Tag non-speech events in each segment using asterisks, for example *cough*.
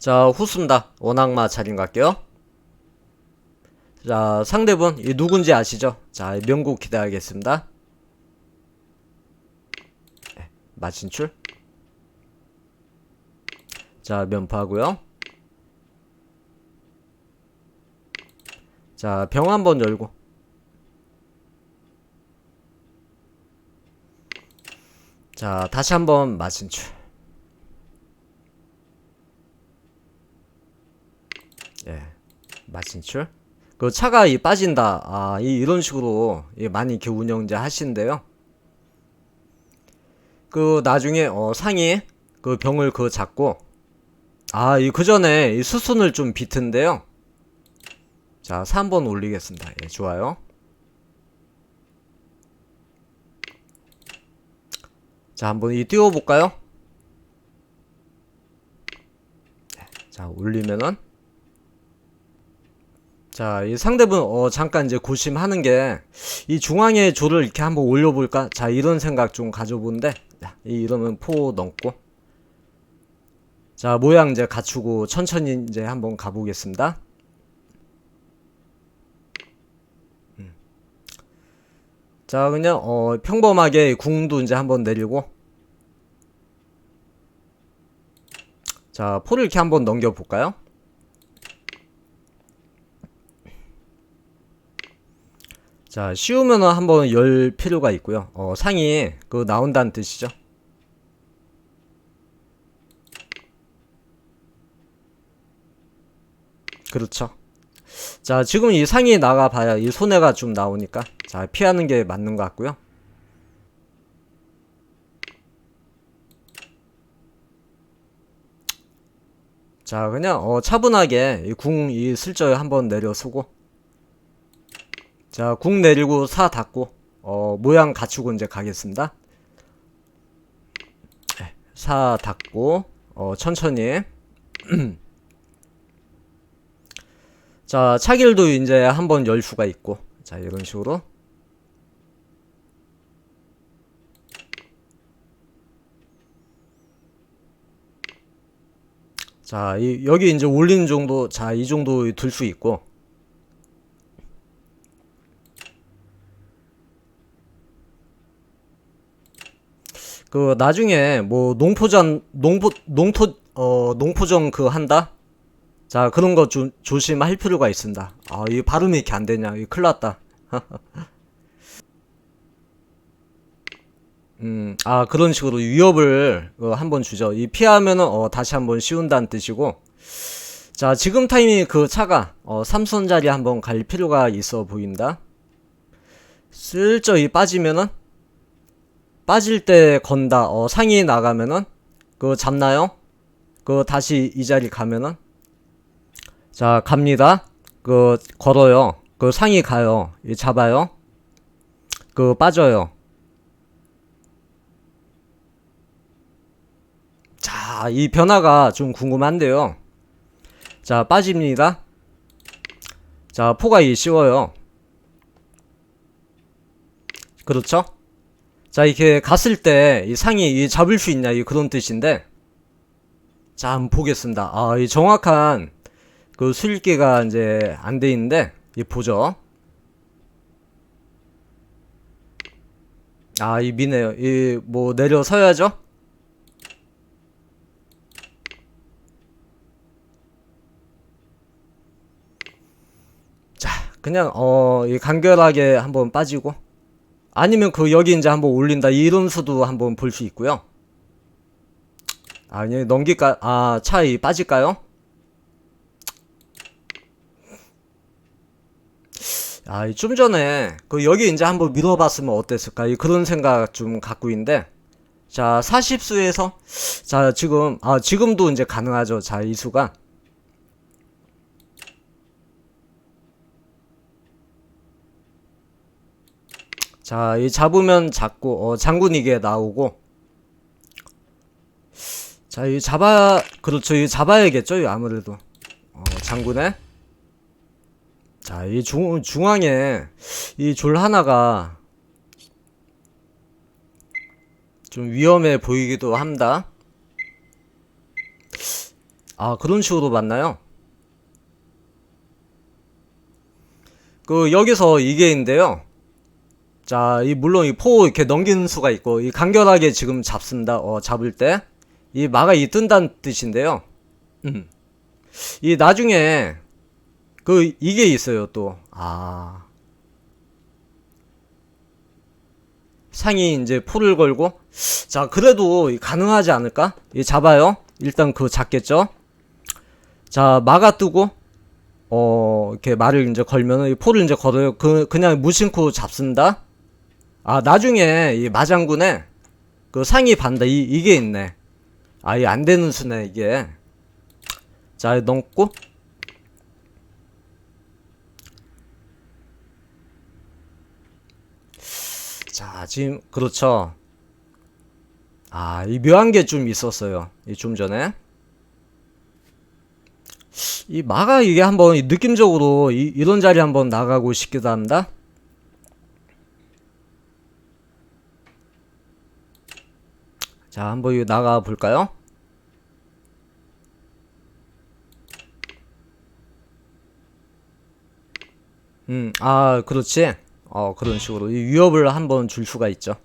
자, 후순다. 원악마 차림 갈게요. 자, 상대분, 이 누군지 아시죠? 자, 이 명곡 기대하겠습니다. 네, 마진출. 자, 면파고요 자, 병 한번 열고. 자, 다시 한번 마진출. 예, 마진출. 그 차가 이 빠진다. 아, 이 이런 식으로 이 많이 이렇게 운영 이제 하시는데요. 그 나중에 어 상이 그 병을 그 잡고 아, 이 그 전에 이 수순을 좀 비튼데요. 자, 3번 올리겠습니다. 예, 좋아요. 자, 한번 이 띄워 볼까요? 네, 자, 올리면은 자, 이 상대분 어 잠깐 이제 고심하는 게 이 중앙에 조를 이렇게 한번 올려볼까? 자, 이런 생각 좀 가져보는데 자, 이 이러면 포 넘고 자, 모양 이제 갖추고 천천히 이제 한번 가보겠습니다. 음. 자, 그냥 어 평범하게 궁도 이제 한번 내리고 자, 포를 이렇게 한번 넘겨 볼까요? 자, 쉬우면은 한번 열 필요가 있고요. 어, 상이 그 나온다는 뜻이죠. 그렇죠. 자, 지금 이 상이 나가 봐야 이 손해가 좀 나오니까 자, 피하는 게 맞는 것 같고요. 자, 그냥 어, 차분하게 이 궁이 슬쩍 한번 내려서고 자, 궁 내리고 사 닫고 어, 모양 갖추고 이제 가겠습니다. 네, 사 닫고 어, 천천히. *clears throat* 자, 차길도 이제 한번 열 수가 있고 자, 이런 식으로. 자, 이, 여기 이제 올리는 정도, 자, 이 정도 들수 있고, 그 나중에 뭐 농포전 농포 농토 어 농포정 그 한다? 자 그런 거좀 조심할 필요가 있습니다. 아 이 발음이 이렇게 안 되냐? 이 큰일 났다. *laughs* 음 아 그런 식으로 위협을 어, 한번 주죠. 이 피하면은 어 다시 한번 씌운다는 뜻이고. 자 지금 타이밍 그 차가 어 삼선 자리 한번 갈 필요가 있어 보인다. 슬쩍 이 빠지면은 빠질 때 건다. 어, 상이 나가면은 그거 잡나요? 그 다시 이 자리 가면은 자 갑니다. 그 걸어요. 그 상이 가요. 이 잡아요. 그 빠져요. 자, 이 변화가 좀 궁금한데요. 자, 빠집니다. 자, 포가 이 씌워요. 그렇죠? 자, 이렇게 갔을 때 이 상이 이 잡을 수 있냐 이 그런 뜻인데 자, 한번 보겠습니다. 아, 이 정확한 그 수일기가 이제 안 돼 있는데 이 보죠. 아, 이 미네요. 이 뭐 내려서야죠. 자, 그냥 어, 이 간결하게 한번 빠지고 아니면 그 여기 이제 한번 올린다 이런 수도 한번 볼 수 있고요. 아니 넘길까? 아 차이 빠질까요? 아 좀 전에 그 여기 이제 한번 밀어봤으면 어땠을까? 이 그런 생각 좀 갖고 있는데 자 40수에서 자 지금 아 지금도 이제 가능하죠. 자 이 수가 자, 이 잡으면 잡고, 어, 장군 이게 나오고. 자, 이 잡아, 그렇죠. 이 잡아야겠죠. 이 아무래도. 어, 장군에. 자, 이 중, 중앙에 이 졸 하나가 좀 위험해 보이기도 합니다. 아, 그런 식으로 봤나요? 그, 여기서 이게 있는데요. 자, 이, 물론 이 포 이렇게 넘기는 수가 있고, 이 간결하게 지금 잡습니다. 어, 잡을 때. 이 마가 이 뜬다는 뜻인데요. 음. 이 나중에, 그, 이게 있어요, 또. 아. 상이 이제 포를 걸고, 자, 그래도 가능하지 않을까? 이 잡아요. 일단 그거 잡겠죠? 자, 마가 뜨고, 어, 이렇게 말을 이제 걸면은 이 포를 이제 걸어요. 그, 그냥 무심코 잡습니다. 아, 나중에 이 마장군에 그 상이 반다. 이, 이게 있네. 아, 이안 되는 수네, 이게. 자, 넣고. 자, 지금, 그렇죠. 아, 이 묘한 게 좀 있었어요. 이 좀 전에. 이 마가 이게 한번 이 느낌적으로 이, 이런 자리 한번 나가고 싶기도 합니다. 자, 한번 나가 볼까요? 음, 아, 그렇지. 어, 그런 식으로 이 위협을 한번 줄 수가 있죠.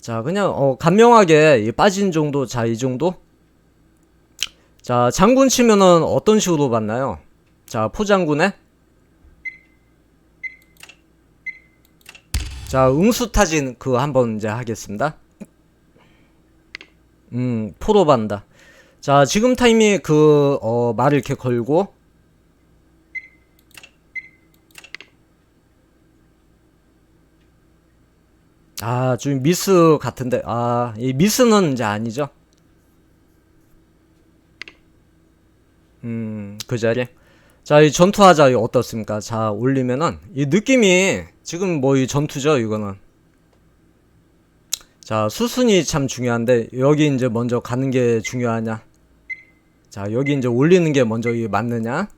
자, 그냥 어, 간명하게 이 빠진 정도, 자, 이 정도. 자, 장군 치면은 어떤 식으로 봤나요? 자, 포장군에 자, 응수타진 그거 한번 이제 하겠습니다. 음, 포로 반다. 자, 지금 타임이 그, 어, 말을 이렇게 걸고, 아, 좀 미스 같은데, 아, 이 미스는 이제 아니죠. 음, 그 자리. 자, 이 전투하자, 이 어떻습니까? 자, 올리면은, 이 느낌이, 지금 뭐 이 전투죠, 이거는. 자, 수순이 참 중요한데, 여기 이제 먼저 가는 게 중요하냐? 자, 여기 이제 올리는 게 먼저 이 맞느냐?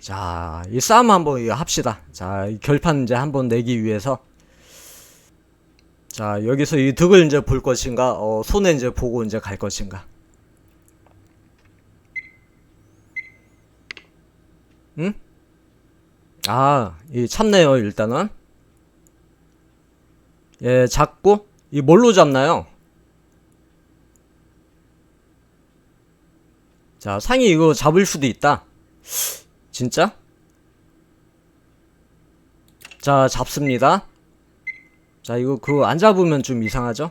자, 이 싸움 한번 합시다. 자, 이 결판 이제 한번 내기 위해서. 자, 여기서 이 득을 이제 볼 것인가, 어, 손에 이제 보고 이제 갈 것인가. 응? 아, 이 참네요, 일단은. 예, 잡고, 이 뭘로 잡나요? 자, 상이 이거 잡을 수도 있다. 진짜? 자, 잡습니다. 자, 이거 그거 안 잡으면 좀 이상하죠?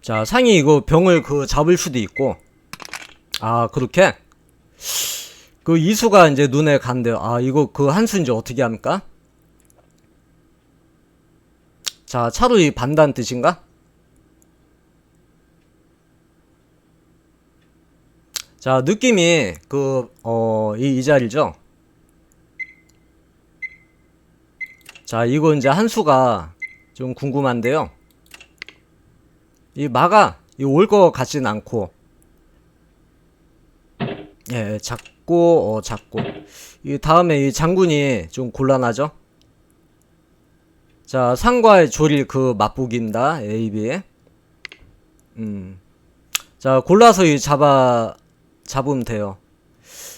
자, 상이 이거 병을 그 잡을 수도 있고. 아, 그렇게? 그 이수가 이제 눈에 간대요. 아, 이거 그 한수 이제 어떻게 합니까? 자, 차로이 반다는 뜻인가? 자, 느낌이 그, 어, 이, 이 자리죠? 자, 이거 이제 한수가 좀 궁금한데요. 이 마가 올것 같진 않고, 예, 작고, 어, 작고. 이 다음에 이 장군이 좀 곤란하죠? 자, 상과의 조리 그 맛보기입니다. A, B. 음. 자, 골라서 이 잡아, 잡으면 돼요.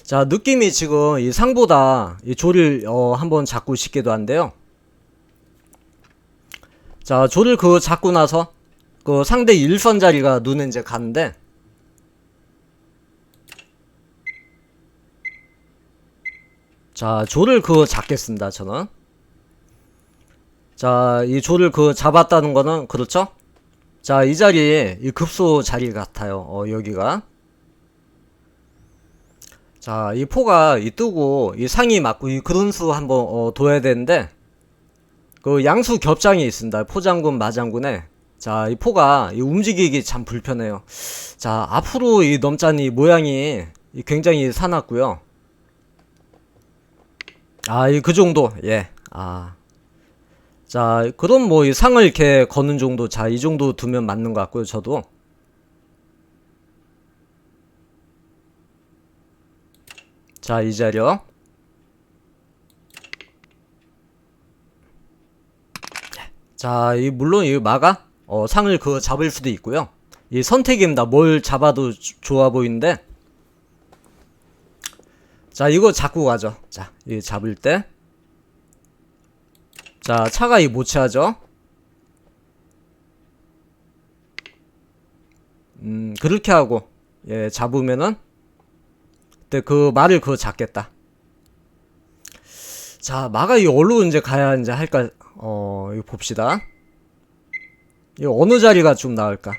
자, 느낌이 지금 이 상보다 이 조를 어, 한번 잡고 싶기도 한데요. 자, 조를 그 잡고 나서 그 상대 일선 자리가 눈에 이제 가는데 자, 조를 그 잡겠습니다, 저는. 자, 이 조를 그 잡았다는 거는 그렇죠? 자, 이 자리 이 급소 자리 같아요. 어, 여기가. 자, 이 포가 이 뜨고 이 상이 맞고 이 그른수 한번 어, 둬야 되는데 그 양수 겹장이 있습니다. 포장군 마장군에 자, 이 포가 이 움직이기 참 불편해요. 자, 앞으로 이 넘자니 모양이 이 굉장히 사납고요. 아, 이 그 정도. 예. 아. 자, 그럼 뭐 이 상을 이렇게 거는 정도. 자, 이 정도 두면 맞는 것 같고요. 저도. 자, 이 자리요. 자, 이 물론 이 마가 어, 상을 그 잡을 수도 있고요. 이 선택입니다. 뭘 잡아도 주- 좋아 보이는데. 자, 이거 잡고 가죠. 자, 이 잡을 때. 자, 차가 이 모체하죠. 음, 그렇게 하고 예, 잡으면은 그때 그 말을 그거 잡겠다. 자, 마가 이 어디로 이제 가야 이제 할까? 어, 이거 봅시다. 이 어느 자리가 좀 나을까?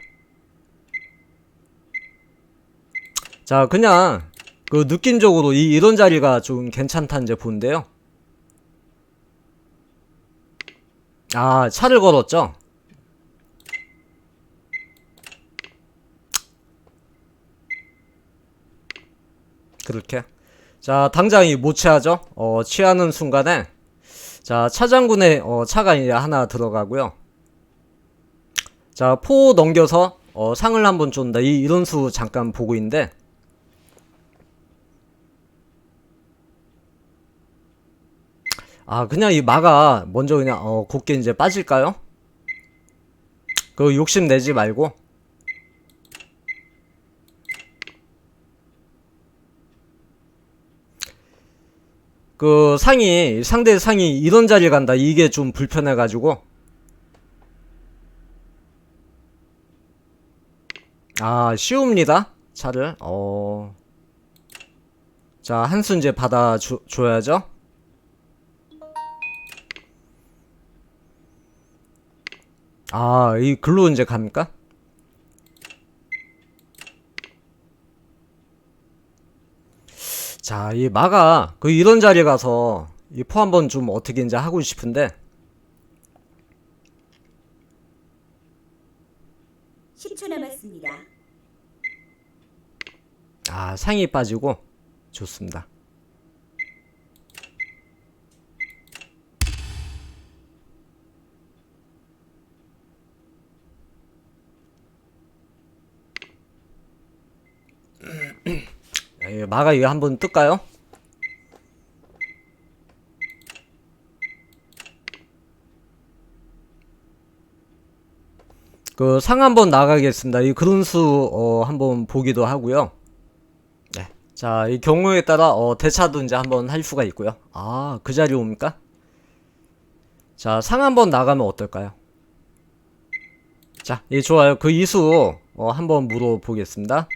자, 그냥 그 느낌적으로 이 이런 자리가 좀 괜찮다 이제 본데요. 아, 차를 걸었죠? 그렇게. 자, 당장 이 모치하죠? 어, 취하는 순간에 자, 차장군의 어, 차가 이제 하나 들어가고요. 자, 포 넘겨서 어, 상을 한번 쫀다. 이 이런 수 잠깐 보고 있는데 아, 그냥 이 마가 먼저 그냥 어, 곱게 이제 빠질까요? 그 욕심 내지 말고. 그 상이 상대 상이 이런 자리에 간다. 이게 좀 불편해가지고. 아 쉬웁니다. 차를. 어자 한수 이제 받아 줘, 줘야죠 아 이 글로 이제 갑니까 자, 이 마가 그 이런 자리에 가서 이 포 한번 좀 어떻게 이제 하고 싶은데 10초 남았습니다. 아, 상이 빠지고 좋습니다. 에, 마가 이거 한번 뜰까요? 그 상 한번 나가겠습니다. 이 그run수 어 한번 보기도 하고요. 네. 자, 이 경우에 따라 어 대차도 이제 한번 할 수가 있고요. 아, 그 자리 옵니까? 자, 상 한번 나가면 어떨까요? 자, 예, 좋아요. 그 이수 어 한번 물어보겠습니다.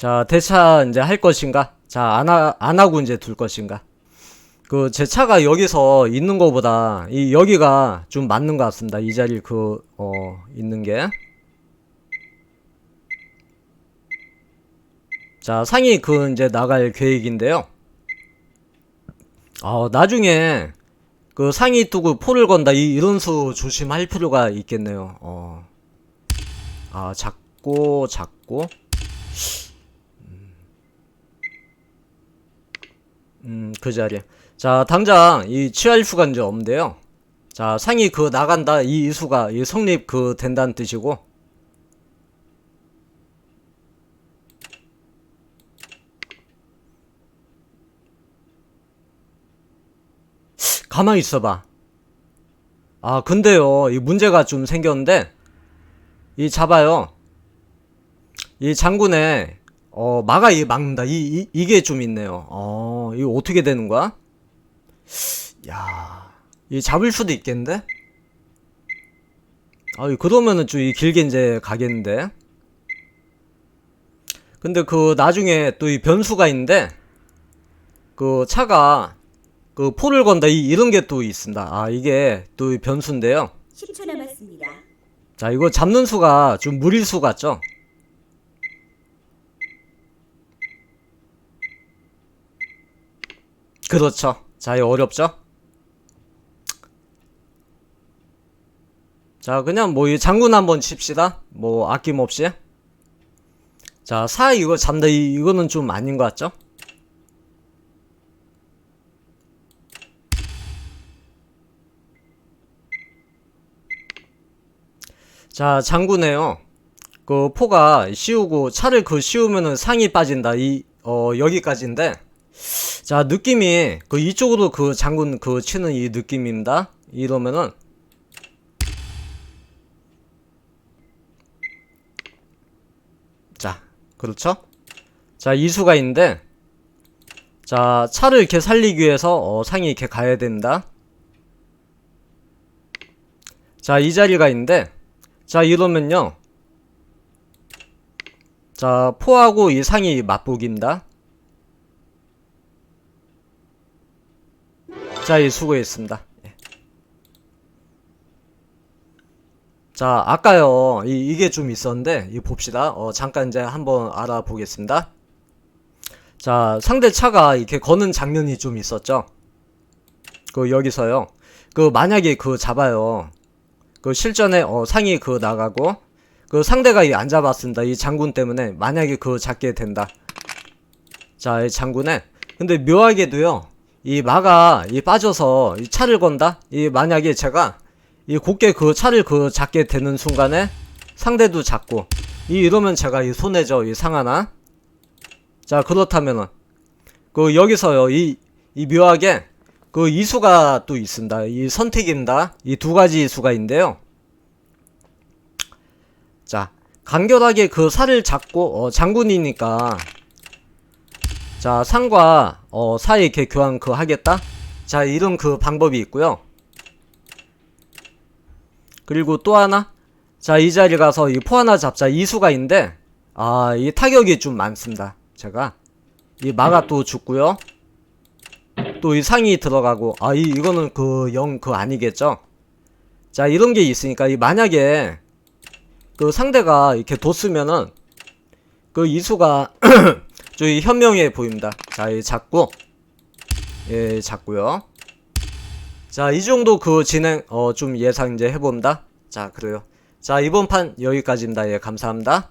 자, 대차 이제 할 것인가? 자, 안, 하, 안 하고 이제 둘 것인가? 그, 제 차가 여기서 있는 거보다, 이, 여기가 좀 맞는 것 같습니다. 이 자리 그, 어, 있는 게. 자, 상이 그, 이제 나갈 계획인데요. 어, 나중에, 그 상이 두고 포를 건다. 이, 이런 수 조심할 필요가 있겠네요. 어. 아, 작고, 작고. 음, 그 자리에. 자, 당장 이 취할 수가 이제 없는데요. 자, 상이 그 나간다. 이 이수가 이 성립 그 된다는 뜻이고. 가만히 있어봐. 아, 근데요, 이 문제가 좀 생겼는데, 이 잡아요. 이 장군의 어, 마가 이 막는다. 이, 이, 이 게 좀 있네요. 어, 이거 어떻게 되는 거야? 야, 이 잡을 수도 있겠는데? 아, 그러면은 좀 이 길게 이제 가겠는데? 근데 그 나중에 또 이 변수가 있는데, 그 차가 그 포를 건다. 이, 이런 게 또 있습니다. 아, 이게 또이 변수인데요. 10초 남았습니다. 자, 이거 잡는 수가 좀 무릴 수 같죠? 그렇죠. 자, 이거 어렵죠? 자, 그냥 뭐, 이 장군 한번 칩시다. 뭐, 아낌없이. 자, 사 이거. 이, 이거는 좀 아닌 것 같죠? 자, 장군에요. 그 포가 씌우고 차를 그 씌우면은 상이 빠진다. 이, 어, 여기까지인데. 자, 느낌이, 그 이쪽으로 그 장군 그 치는 이 느낌입니다. 이러면은, 자, 그렇죠? 자, 이수가 있는데, 자, 차를 이렇게 살리기 위해서, 어, 상이 이렇게 가야 됩니다. 자, 이 자리가 있는데, 자, 이러면요. 자, 포하고 이 상이 맞붙입니다. 자, 이 수고했습니다. 예. 자, 아까요, 이, 이게 좀 있었는데, 이 봅시다. 어, 잠깐 이제 한번 알아보겠습니다. 자, 상대 차가 이렇게 거는 장면이 좀 있었죠? 그, 여기서요. 그, 만약에 그 잡아요. 그, 실전에, 어, 상이 그 나가고, 그 상대가 이 안 잡았습니다. 이 장군 때문에. 만약에 그 잡게 된다. 자, 이 장군에. 근데 묘하게도요. 이 마가 이 빠져서 이 차를 건다? 이 만약에 제가 이 곱게 그 차를 그 잡게 되는 순간에 상대도 잡고 이 이러면 제가 이 손해죠 이 상하나. 자 그렇다면은 그 여기서요 이, 이 묘하게 그 이수가 또 있습니다. 이 선택입니다. 이 두 가지 이수가 있는데요. 자 간결하게 그 살을 잡고 어, 장군이니까 자, 상과 어, 사이 이렇게 교환 그 하겠다. 자, 이런 그 방법이 있고요. 그리고 또 하나. 자, 이 자리 가서 이 포 하나 잡자. 이수가 있는데 아, 이 타격이 좀 많습니다. 제가 이 마가 또 죽고요. 또 이 상이 들어가고 아, 이 이거는 그 영그 아니겠죠? 자, 이런 게 있으니까 이 만약에 그 상대가 이렇게 뒀으면은 그 이수가 *clears throat* 저희 현명해 보입니다. 자, 이 잡고 예, 잡고요. 자, 이 정도 그 진행 어 좀 예상 이제 해봅니다. 자, 그래요. 자, 이번 판 여기까지입니다. 예, 감사합니다.